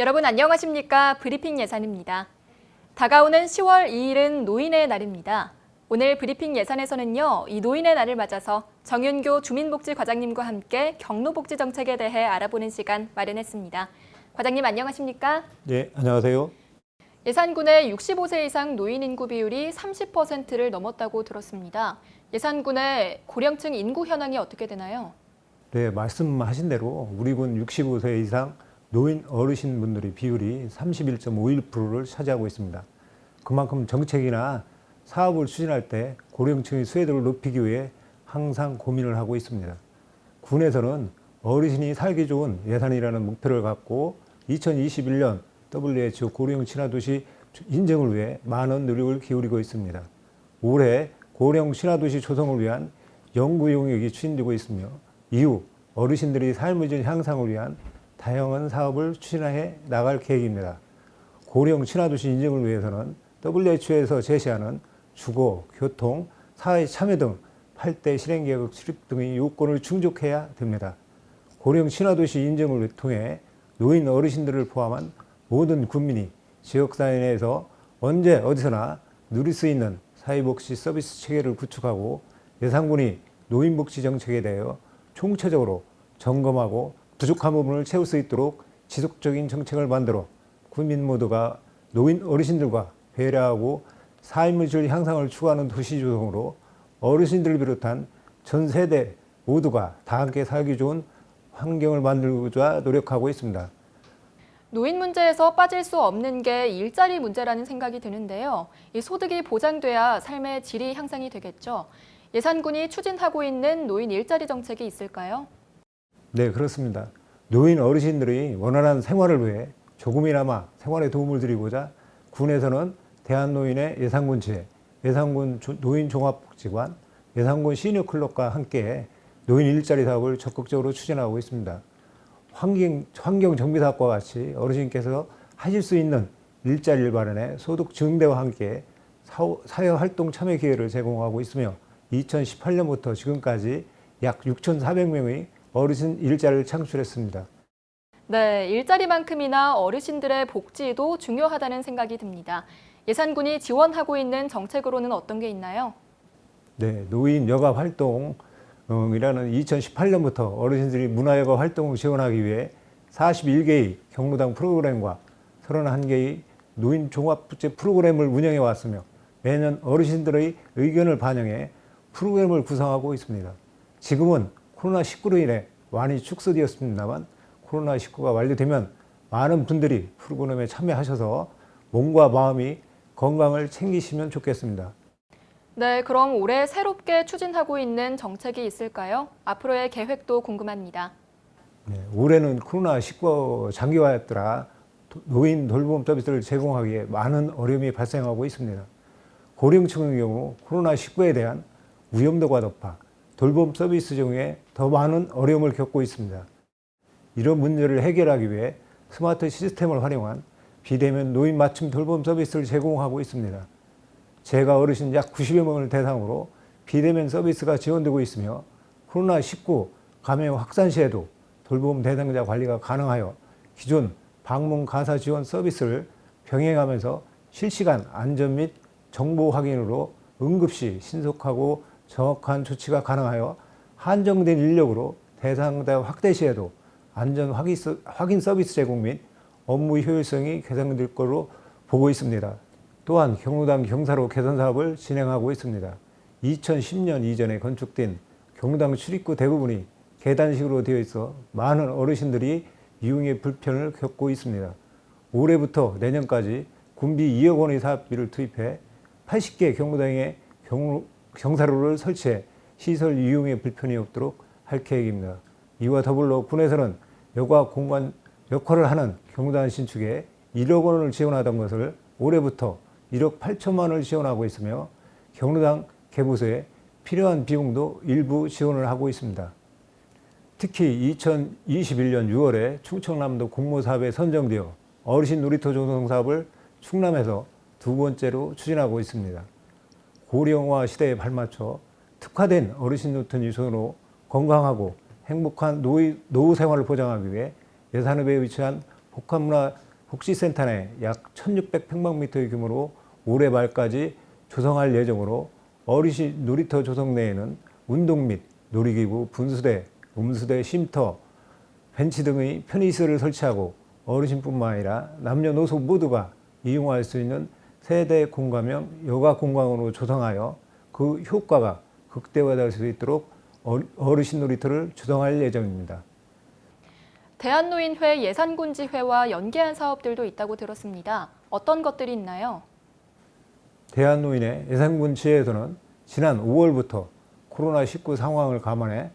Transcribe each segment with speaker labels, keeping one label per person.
Speaker 1: 여러분 안녕하십니까? 브리핑 예산입니다. 다가오는 10월 2일은 노인의 날입니다. 오늘 브리핑 예산에서는요, 이 노인의 날을 맞아서 정윤교 주민복지 과장님과 함께 경로복지 정책에 대해 알아보는 시간 마련했습니다. 과장님 안녕하십니까?
Speaker 2: 네, 안녕하세요.
Speaker 1: 예산군의 65세 이상 노인 인구 비율이 30%를 넘었다고 들었습니다. 예산군의 고령층 인구 현황이 어떻게 되나요?
Speaker 2: 네, 말씀하신 대로 우리 군 65세 이상 노인 어르신 분들의 비율이 31.51%를 차지하고 있습니다. 그만큼 정책이나 사업을 추진할 때 고령층의 수혜도를 높이기 위해 항상 고민을 하고 있습니다. 군에서는 어르신이 살기 좋은 예산이라는 목표를 갖고 2021년 WHO 고령 친화도시 인정을 위해 많은 노력을 기울이고 있습니다. 올해 고령 친화도시 조성을 위한 연구 용역이 추진되고 있으며 이후 어르신들의 삶의 질 향상을 위한 다양한 사업을 추진해 나갈 계획입니다. 고령 친화도시 인증을 위해서는 WHO에서 제시하는 주거, 교통, 사회 참여 등 8대 실행계획 수립 등의 요건을 충족해야 됩니다. 고령 친화도시 인증을 통해 노인 어르신들을 포함한 모든 국민이 지역사회 내에서 언제 어디서나 누릴 수 있는 사회복지 서비스 체계를 구축하고 예산군이 노인복지 정책에 대하여 총체적으로 점검하고 부족한 부분을 채울 수 있도록 지속적인 정책을 만들어 국민 모두가 노인 어르신들과 배려하고 삶의 질 향상을 추구하는 도시 조성으로 어르신들을 비롯한 전 세대 모두가 다 함께 살기 좋은 환경을 만들고자 노력하고 있습니다.
Speaker 1: 노인 문제에서 빠질 수 없는 게 일자리 문제라는 생각이 드는데요. 이 소득이 보장돼야 삶의 질이 향상이 되겠죠. 예산군이 추진하고 있는 노인 일자리 정책이 있을까요?
Speaker 2: 네, 그렇습니다. 노인 어르신들이 원활한 생활을 위해 조금이나마 생활에 도움을 드리고자 군에서는 대한노인의 예산군 지회, 예산군 조- 노인 종합복지관, 예산군 시니어 클럽과 함께 노인 일자리 사업을 적극적으로 추진하고 있습니다. 환경, 환경 정비 사업과 같이 어르신께서 하실 수 있는 일자리를 마련해 소득 증대와 함께 사후- 사회 활동 참여 기회를 제공하고 있으며 2018년부터 지금까지 약 6,400명의 어르신 일자리를 창출했습니다.
Speaker 1: 네, 일자리만큼이나 어르신들의 복지도 중요하다는 생각이 듭니다. 예산군이 지원하고 있는 정책으로는 어떤 게 있나요?
Speaker 2: 네, 노인 여가 활동이라는 2018년부터 어르신들이 문화 여가 활동을 지원하기 위해 41개의 경로당 프로그램과 31개의 노인 종합부채 프로그램을 운영해 왔으며 매년 어르신들의 의견을 반영해 프로그램을 구성하고 있습니다. 지금은 코로나19로 인해 많이 축소되었습니다만 코로나19가 완료되면 많은 분들이 프로그램에 참여하셔서 몸과 마음이 건강을 챙기시면 좋겠습니다.
Speaker 1: 네, 그럼 올해 새롭게 추진하고 있는 정책이 있을까요? 앞으로의 계획도 궁금합니다.
Speaker 2: 네, 올해는 코로나19 장기화에 따라 도- 노인 돌봄 서비스를 제공하기에 많은 어려움이 발생하고 있습니다. 고령층의 경우 코로나19에 대한 위험도가 높아 돌봄 서비스 제공에 더 많은 어려움을 겪고 있습니다. 이런 문제를 해결하기 위해 스마트 시스템을 활용한 비대면 노인 맞춤 돌봄 서비스를 제공하고 있습니다. 제가 어르신 약 90여 명을 대상으로 비대면 서비스가 지원되고 있으며 코로나19 감염 확산 시에도 돌봄 대상자 관리가 가능하여 기존 방문 가사 지원 서비스를 병행하면서 실시간 안전 및 정보 확인으로 응급시 신속하고 정확한 조치가 가능하여 한정된 인력으로 대상자 확대 시에도 안전 확인 서비스 제공 및 업무 효율성이 개선될 것으로 보고 있습니다. 또한 경로당 경사로 개선 사업을 진행하고 있습니다. 2010년 이전에 건축된 경로당 출입구 대부분이 계단식으로 되어 있어 많은 어르신들이 이용에 불편을 겪고 있습니다. 올해부터 내년까지 군비 2억 원의 사업비를 투입해 80개 경로당에 경, 경사로를 설치해 시설 이용에 불편이 없도록 할 계획입니다. 이와 더불어 군에서는 여가 공간 역할을 하는 경로당 신축에 1억 원을 지원하던 것을 올해부터 1억 8천만 원을 지원하고 있으며 경로당 개보소에 필요한 비용도 일부 지원을 하고 있습니다. 특히 2021년 6월에 충청남도 공모사업에 선정되어 어르신 놀이터 조성 사업을 충남에서 두 번째로 추진하고 있습니다. 고령화 시대에 발맞춰 특화된 어르신 노트 유선으로 건강하고 행복한 노이, 노후 생활을 보장하기 위해 예산읍에 위치한 복합문화 복지센터 내 약 1600평방미터의 규모로 올해 말까지 조성할 예정으로 어르신 놀이터 조성 내에는 운동 및 놀이기구, 분수대, 음수대, 쉼터, 벤치 등의 편의시설을 설치하고 어르신뿐만 아니라 남녀노소 모두가 이용할 수 있는 세대 공감형 여가 공간으로 조성하여 그 효과가 극대화될 수 있도록 어- 어르신 놀이터를 조성할 예정입니다.
Speaker 1: 대한노인회 예산군지회와 연계한 사업들도 있다고 들었습니다. 어떤 것들이 있나요?
Speaker 2: 대한노인의 예산군지회에서는 지난 5월부터 코로나19 상황을 감안해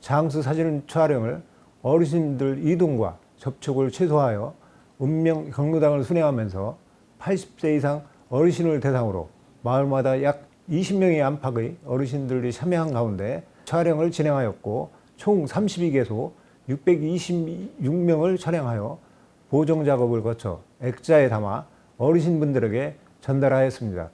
Speaker 2: 장수 사진 촬영을 어르신들 이동과 접촉을 최소화하여 운명 경로당을 순회하면서 80세 이상 어르신을 대상으로 마을마다 약 20명의 안팎의 어르신들이 참여한 가운데 촬영을 진행하였고 총 32개소 626명을 촬영하여 보정 작업을 거쳐 액자에 담아 어르신분들에게 전달하였습니다.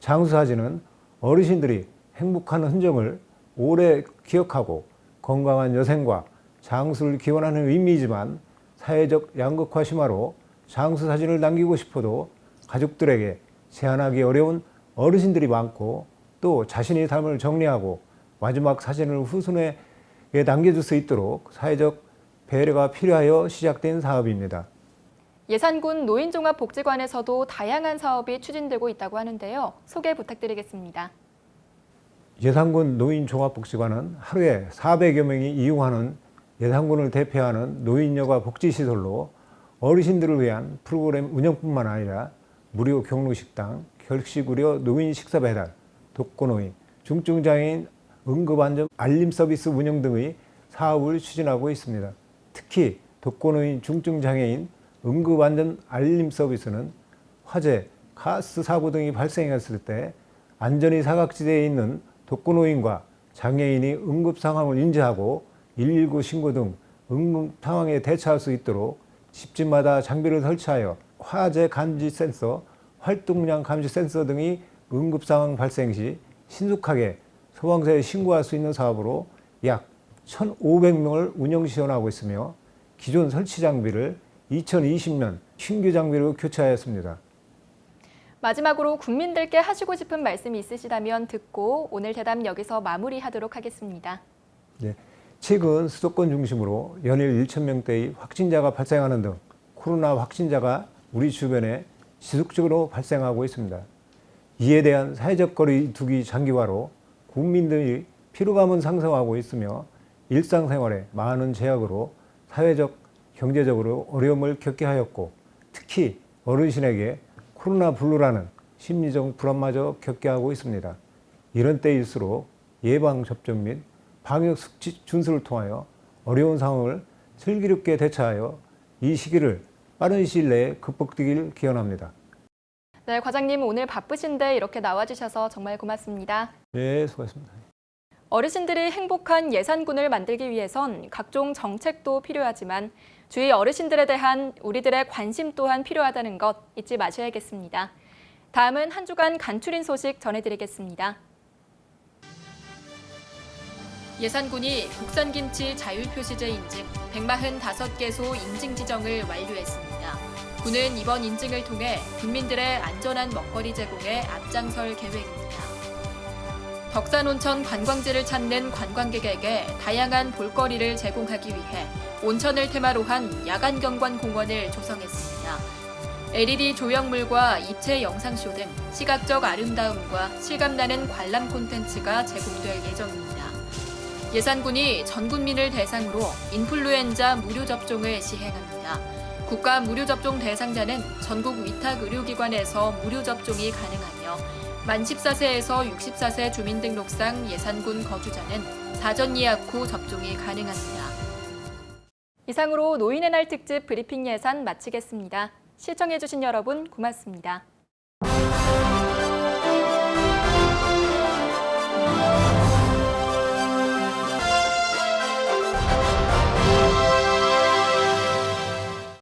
Speaker 2: 장수 사진은 어르신들이 행복한 흔적을 오래 기억하고 건강한 여생과 장수를 기원하는 의미이지만 사회적 양극화 심화로 장수 사진을 남기고 싶어도 가족들에게 제한하기 어려운 어르신들이 많고 또 자신의 삶을 정리하고 마지막 사진을 후손에게 남겨줄 수 있도록 사회적 배려가 필요하여 시작된 사업입니다.
Speaker 1: 예산군 노인종합복지관에서도 다양한 사업이 추진되고 있다고 하는데요. 소개 부탁드리겠습니다.
Speaker 2: 예산군 노인종합복지관은 하루에 400여 명이 이용하는 예산군을 대표하는 노인여가 복지시설로 어르신들을 위한 프로그램 운영뿐만 아니라 무료 경로식당, 결식 의료 노인 식사 배달, 독거노인, 중증장애인 응급안전 알림 서비스 운영 등의 사업을 추진하고 있습니다. 특히 독거노인 중증장애인 응급안전 알림 서비스는 화재, 가스 사고 등이 발생했을 때 안전이 사각지대에 있는 독거노인과 장애인이 응급 상황을 인지하고 119 신고 등 응급 상황에 대처할 수 있도록 집집마다 장비를 설치하여 화재 감지 센서, 활동량 감지 센서 등이 응급 상황 발생 시 신속하게 소방서에 신고할 수 있는 사업으로 약 1,500명을 운영 지원하고 있으며 기존 설치 장비를 2020년 신규 장비로 교체하였습니다.
Speaker 1: 마지막으로 국민들께 하시고 싶은 말씀이 있으시다면 듣고 오늘 대담 여기서 마무리하도록 하겠습니다.
Speaker 2: 네, 최근 수도권 중심으로 연일 1천 명대의 확진자가 발생하는 등 코로나 확진자가 우리 주변에 지속적으로 발생하고 있습니다. 이에 대한 사회적 거리 두기 장기화로 국민들이 피로감은 상승하고 있으며 일상생활에 많은 제약으로 사회적, 경제적으로 어려움을 겪게 하였고 특히 어르신에게 코로나 블루라는 심리적 불안마저 겪게 하고 있습니다. 이런 때일수록 예방 접종 및 방역 수치 준수를 통하여 어려운 상황을 슬기롭게 대처하여 이 시기를 빠른 시일 내에 극복되길 기원합니다.
Speaker 1: 네, 과장님 오늘 바쁘신데 이렇게 나와주셔서 정말 고맙습니다.
Speaker 2: 네, 수고하셨습니다.
Speaker 1: 어르신들이 행복한 예산군을 만들기 위해선 각종 정책도 필요하지만 주위 어르신들에 대한 우리들의 관심 또한 필요하다는 것 잊지 마셔야겠습니다. 다음은 한 주간 간추린 소식 전해드리겠습니다. 예산군이 국산김치 자율표시제 인증 145개소 인증 지정을 완료했습니다. 군은 이번 인증을 통해 국민들의 안전한 먹거리 제공에 앞장설 계획입니다. 덕산 온천 관광지를 찾는 관광객에게 다양한 볼거리를 제공하기 위해 온천을 테마로 한 야간 경관 공원을 조성했습니다. LED 조형물과 입체 영상쇼 등 시각적 아름다움과 실감나는 관람 콘텐츠가 제공될 예정입니다. 예산군이 전 국민을 대상으로 인플루엔자 무료 접종을 시행합니다. 국가 무료 접종 대상자는 전국 위탁 의료기관에서 무료 접종이 가능하며 만 14세에서 64세 주민등록상 예산군 거주자는 사전 예약 후 접종이 가능합니다. 이상으로 노인의 날 특집 브리핑 예산 마치겠습니다. 시청해주신 여러분 고맙습니다.